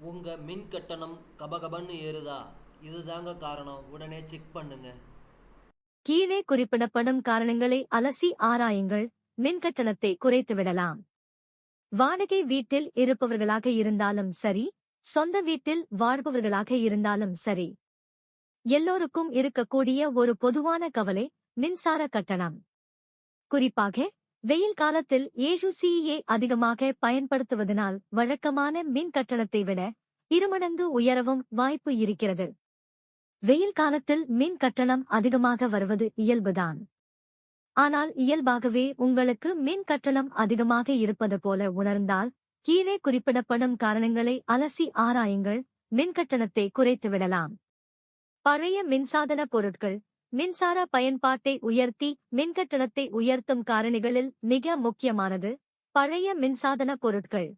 உங்கள் மின் கட்டணம் கபகபன்னு ஏறுதா? இதுதாங்க காரணம். உடனே செக் பண்ணுங்க. கீழே குறிப்பிடப்படும் காரணங்களை அலசி ஆராயுங்கள். மின்கட்டணத்தை குறைத்து விடலாம். வாடகை வீட்டில் இருப்பவர்களாக இருந்தாலும் சரி சொந்த வீட்டில் வாழ்பவர்களாக இருந்தாலும் சரி எல்லோருக்கும் இருக்கக்கூடிய ஒரு பொதுவான கவலை மின்சார கட்டணம். குறிப்பாக வெயில் காலத்தில் ஏஜுசியை அதிகமாக பயன்படுத்துவதனால் வழக்கமான மின் கட்டணத்தை விட இருமடங்கு உயரவும் வாய்ப்பு இருக்கிறது. வெயில் காலத்தில் மின் கட்டணம் அதிகமாக வருவது இயல்புதான். ஆனால் இயல்பாகவே உங்களுக்கு மின் கட்டணம் அதிகமாக இருப்பது போல உணர்ந்தால் கீழே குறிப்பிடப்படும் காரணங்களை அலசி ஆராயுங்கள் மின் கட்டணத்தை குறைத்து விடலாம் பழைய மின்சாதன பொருட்கள் மின்சார பயன்பாட்டை உயர்த்தி மின்கட்டணத்தை உயர்த்தும் காரணிகளில் மிக முக்கியமானது பழைய மின்சாதன பொருட்கள்.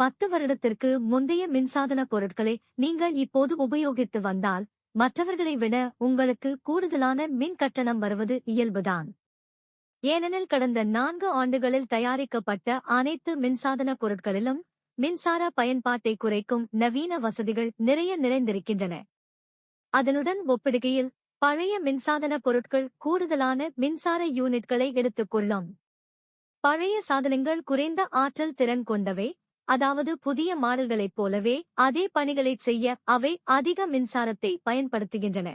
பத்து வருடத்திற்கு முந்தைய மின்சாதன பொருட்களை நீங்கள் இப்போது உபயோகித்து வந்தால் மற்றவர்களை விட உங்களுக்கு கூடுதலான மின் கட்டணம் வருவது இயல்புதான். ஏனெனில் கடந்த நான்கு ஆண்டுகளில் தயாரிக்கப்பட்ட அனைத்து மின்சாதன பொருட்களிலும் மின்சார பயன்பாட்டை குறைக்கும் நவீன வசதிகள் நிறைய நிறைந்திருக்கின்றன. அதனுடன் ஒப்பிடுகையில் பழைய மின்சாதன பொருட்கள் கூடுதலான மின்சார யூனிட்களை எடுத்துக்கொள்ளும். பழைய சாதனங்கள் குறைந்த ஆற்றல் திறன் கொண்டவை அதாவது புதிய மாடல்களைப் போலவே அதே பணிகளைச் செய்ய அவை அதிக மின்சாரத்தை பயன்படுத்துகின்றன.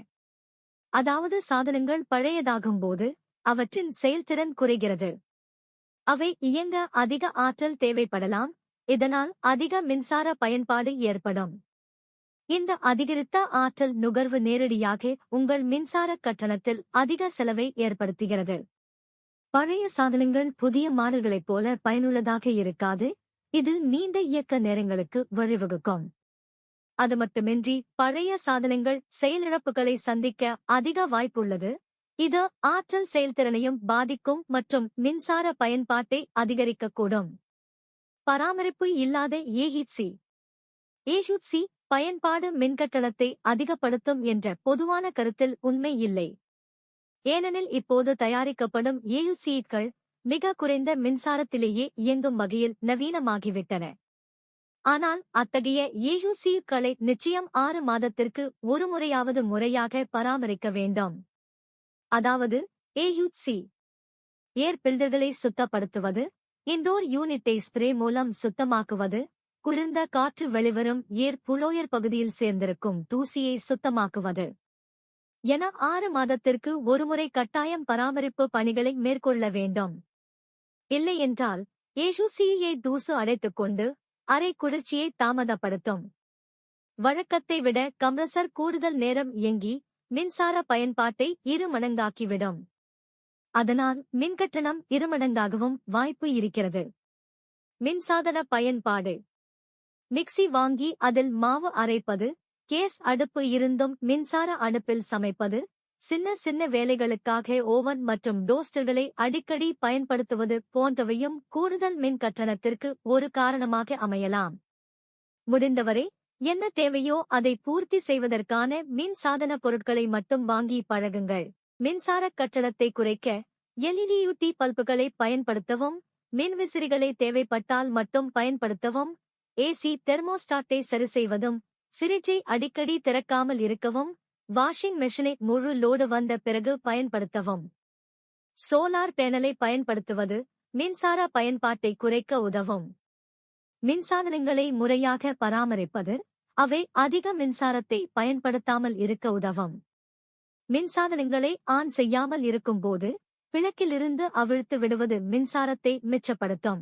அதாவது சாதனங்கள் பழையதாகும்போது அவற்றின் செயல்திறன் குறைகிறது. அவை இயங்க அதிக ஆற்றல் தேவைப்படலாம் இதனால் அதிக மின்சார பயன்பாடு ஏற்படும். இந்த அதிகரித்த ஆற்றல் நுகர்வு நேரடியாக உங்கள் மின்சார கட்டணத்தில் அதிக செலவை ஏற்படுத்துகிறது. பழைய சாதனங்கள் புதிய மாடல்களைப் போல பயனுள்ளதாக இருக்காது. இது நீண்ட இயக்க நேரங்களுக்கு வழிவகுக்கும். அது மட்டுமின்றி பழைய சாதனங்கள் செயலிழப்புகளை சந்திக்க அதிக வாய்ப்புள்ளது. இது ஆற்றல் செயல்திறனையும் பாதிக்கும் மற்றும் மின்சார பயன்பாட்டை அதிகரிக்கக்கூடும். பராமரிப்பு இல்லாத ஏஹிட்சி. ஏஹுட்சி பயன்பாடு மின்கட்டணத்தை அதிகப்படுத்தும் என்ற பொதுவான கருத்தில் உண்மை இல்லை. ஏனெனில் இப்போது தயாரிக்கப்படும் ஏயுசிகள் மிக குறைந்த மின்சாரத்திலேயே இயங்கும் வகையில் நவீனமாகிவிட்டன. ஆனால் அத்தகைய ஏயுசிக்களை நிச்சயம் ஆறு மாதத்திற்கு ஒரு முறையாவது முறையாக பராமரிக்க வேண்டும். அதாவது ஏயுசி ஏர் பில்டர்களை சுத்தப்படுத்துவது இண்டோர் யூனிட்டை ஸ்ப்ரே மூலம் சுத்தமாக்குவது குளிர்ந்த காற்று வெளிவரும் ஏர் புலோயர் பகுதியில் சேர்ந்திருக்கும் தூசியை சுத்தமாக்குவது. என ஆறு மாதத்திற்கு ஒருமுறை கட்டாயம் பராமரிப்பு பணிகளை மேற்கொள்ள வேண்டும். இல்லையென்றால் ஏசுசியை தூசு அடைத்துக் கொண்டு அரை குளிர்ச்சியை தாமதப்படுத்தும். வழக்கத்தை விட கம்ப்ரசர் கூடுதல் நேரம் இயங்கி மின்சார பயன்பாட்டை இரு மடங்காக்கிவிடும். அதனால் மின்கட்டணம் இருமடங்காகவும் வாய்ப்பு இருக்கிறது. மின்சாதன பயன்பாடு. மிக்ஸி வாங்கி அதில் மாவு அரைப்பது கேஸ் அடுப்பு இருந்தும் மின்சார அடுப்பில் சமைப்பது சின்ன சின்ன வேலைகளுக்காக ஓவன் மற்றும் டோஸ்டர்களை அடிக்கடி பயன்படுத்துவது போன்றவையும் கூடுதல் மின் கட்டணத்திற்கு ஒரு காரணமாக அமையலாம். முடிந்தவரை என்ன தேவையோ அதை பூர்த்தி செய்வதற்கான மின் சாதன பொருட்களை மட்டும் வாங்கி பழகுங்கள். மின்சார கட்டணத்தை குறைக்க எல்இடியூடி பல்புகளை பயன்படுத்தவும் மின்விசிறிகளை தேவைப்பட்டால் மட்டும் பயன்படுத்தவும் ஏசி தெர்மோஸ்டாட்டை சரிசெய்வதும் ஃபிரிட்ஜை அடிக்கடி திறக்காமல் இருக்கவும் வாஷிங் மெஷினை முழு லோடு வந்த பிறகு பயன்படுத்தவும். சோலார் பேனலை பயன்படுத்துவது மின்சார பயன்பாட்டை குறைக்க உதவும். மின்சாதனங்களை முறையாக பராமரிப்பது அவை அதிக மின்சாரத்தை பயன்படுத்தாமல் இருக்க உதவும். மின்சாதனங்களை ஆன் செய்யாமல் இருக்கும்போது விளக்கிலிருந்து அவிழ்த்து விடுவது மின்சாரத்தை மிச்சப்படுத்தும்.